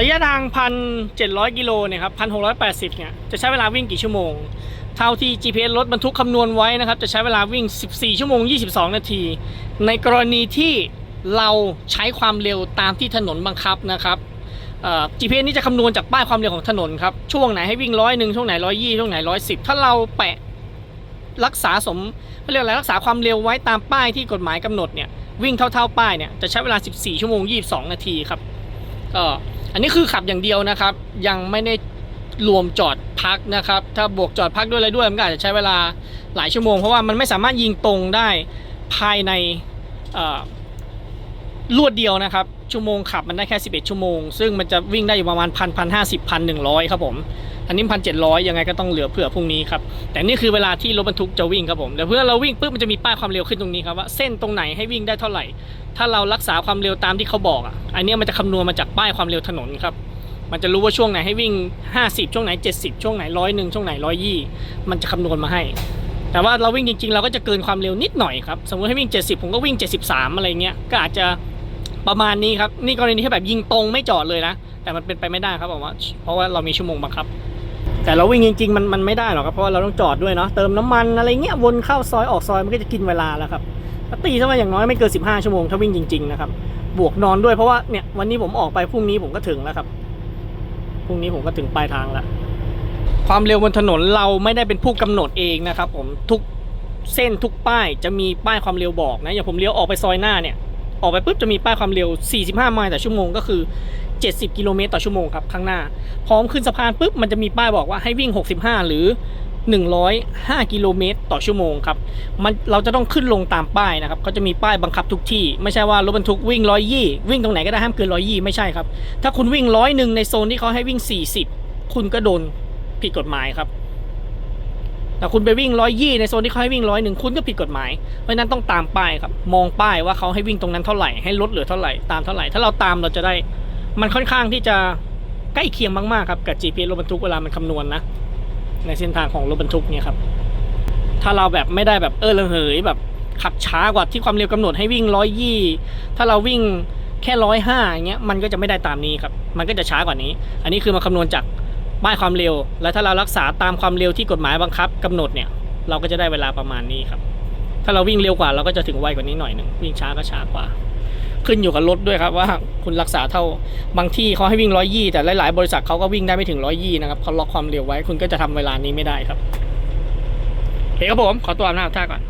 ระยะทาง 1,700 กิโลเนี่ยครับ 1,680 เนี่ย จะใช้เวลาวิ่งกี่ชั่วโมง เท่าที่ GPS รถบรรทุกคำนวณไว้นะครับ จะใช้เวลาวิ่ง 14 ชั่วโมง 22 นาที ในกรณีที่เราใช้ความเร็วตามที่ถนนบังคับนะครับ GPS นี่จะคำนวณจากป้ายความเร็วของถนนครับ ช่วงไหนให้วิ่งร้อยหนึ่งช่วงไหนร้อยยี่ช่วงไหนร้อยสิบถ้าเราแปะรักษาสมเขาเรียกอะไรรักษาความเร็วไว้ตามป้ายที่กฎหมายกำหนดเนี่ยวิ่งเท่าๆป้ายเนี่ยจะใช้เวลา 14 ชั่วโมง 22 นาทีครับก็ อันนี้คือขับอย่างเดียวนะครับ ยังไม่ได้รวมจอดพักนะครับ ถ้าบวกจอดพักด้วยอะไรด้วยมันก็อาจจะใช้เวลาหลายชั่วโมง เพราะว่ามันไม่สามารถยิงตรงได้ภายในลวดเดียวนะครับ ชั่วโมงขับมันได้แค่ 11 ชั่วโมง ซึ่งมันจะวิ่งได้อยู่ประมาณพันพันห้าสิบพันหนึ่งร้อยครับผมอันนี้พันเจ็ดร้อยยังไงก็ต้องเหลือเผื่อพรุ่งนี้ครับแต่นี่คือเวลาที่รถบรรทุกจะวิ่งครับผมเดี๋ยวเพื่อเราวิ่งปุ๊บมันจะมีป้ายความเร็วขึ้นตรงนี้ครับว่าเส้นตรงไหนให้วิ่งได้เท่าไหร่ ถ้าเรารักษาความเร็วตามที่เขาบอกอะอันนี้มันจะคำนวณมาจากป้ายความเร็วถนนครับมันจะรู้ว่าช่วงไหนให้วิ่ง 50 ช่วงไหน 70 ช่วงไหนร้อยหนึ่งช่วงไหนร้อยยี่มันจะคำนวณมาให้ แต่ว่าเราวิ่งจริงๆ เราก็จะเกินความเร็วนิดหน่อยครับ สมมติให้วิ่ง 70 ผมก็วิ่ง 73 อะไรเงี้ย ก็อาจจะ ประมาณนี้ครับ นี่กรณีที่แบบยิงตรงไม่จอดเลยนะ แต่มันเป็นไปไม่ได้ครับผมว่า เพราะว่าเรามีชั่วโมงบังคับ แต่เราวิ่งจริงๆมันมันไม่ได้หรอกครับ เพราะว่าเราต้องจอดด้วยเนาะ เติมน้ำมันอะไรเงี้ย วนเข้าซอยออกซอยมันก็จะกินเวลาแล้วครับตีซะว่าอย่างน้อยไม่เกิน15 ชั่วโมงถ้าวิ่งจริงๆนะครับ บวกนอนด้วยเพราะว่าเนี่ยวันนี้ผมออกไปพรุ่งนี้ผมก็ถึงแล้วครับ พรุ่งนี้ผมก็ถึงปลายทางแล้ว ความเร็วบนถนนเราไม่ได้เป็นผู้กำหนดเองนะครับ ผมทุกเส้นทุกป้ายจะมีป้ายความเร็วบอกนะอย่างผมเลี้ยวออกไปซอยหน้าเนี่ย ออกไปปุ๊บจะมีป้ายความเร็ว 45 ไมล์ต่อชั่วโมงก็คือ 70 กิโลเมตรต่อชั่วโมงครับข้างหน้า พร้อมขึ้นสะพานปุ๊บมันจะมีป้ายบอกว่าให้วิ่ง 65 หรือ 105 กิโลเมตรต่อชั่วโมงครับมันเราจะต้องขึ้นลงตามป้ายนะครับเขาจะมีป้ายบังคับทุกที่ ไม่ใช่ว่ารถบรรทุกวิ่ง120วิ่งตรงไหนก็ได้ห้ามเกิน120ไม่ใช่ครับถ้าคุณวิ่งร้อยหนึ่งในโซนที่เขาให้วิ่ง 40 คุณก็โดนผิดกฎหมายครับ แต่คุณไปวิ่งร้อยยี่ในโซนที่เขาให้วิ่งร้อยหนึ่งคุณก็ผิดกฎหมาย เพราะนั้นต้องตามป้ายครับ มองป้ายว่าเขาให้วิ่งตรงนั้นเท่าไหร่ ให้ลดเหลือเท่าไหร่ ตามเท่าไหร่ ถ้าเราตามเราจะได้ มันค่อนข้างที่จะใกล้เคียงมากๆครับ กับ GPS รถบรรทุกเวลามันคำนวณนะในเส้นทางของรถบรรทุกเนี่ยครับ ถ้าเราแบบไม่ได้แบบเออระเหยแบบขับช้ากว่าที่ความเร็วกำหนดให้วิ่งร้อยยี่ ถ้าเราวิ่งแค่ร้อยห้าอย่างเงี้ย มันก็จะไม่ได้ตามนี้ครับ มันก็จะช้ากว่านี้ อันนี้คือมาคำนวณจาก ป้ายความเร็ว แล้วถ้าเรารักษาตามความเร็วที่กฎหมายบังคับกำหนดเนี่ย เราก็จะได้เวลาประมาณนี้ครับ ถ้าเราวิ่งเร็วกว่าเราก็จะถึงไวกว่านี้หน่อยหนึ่งวิ่งช้าก็ช้ากว่า ขึ้นอยู่กับรถด้วยครับว่าคุณรักษาเท่าบางที่เขาให้วิ่งร้อยยี่แต่หลาย ๆ บริษัทเขาก็วิ่งได้ไม่ถึงร้อยยี่นะครับเขาล็อกความเร็วไว้คุณก็จะทำเวลานี้ไม่ได้ครับโอเคครับผมขอตัวอาบน้าท่าก่อน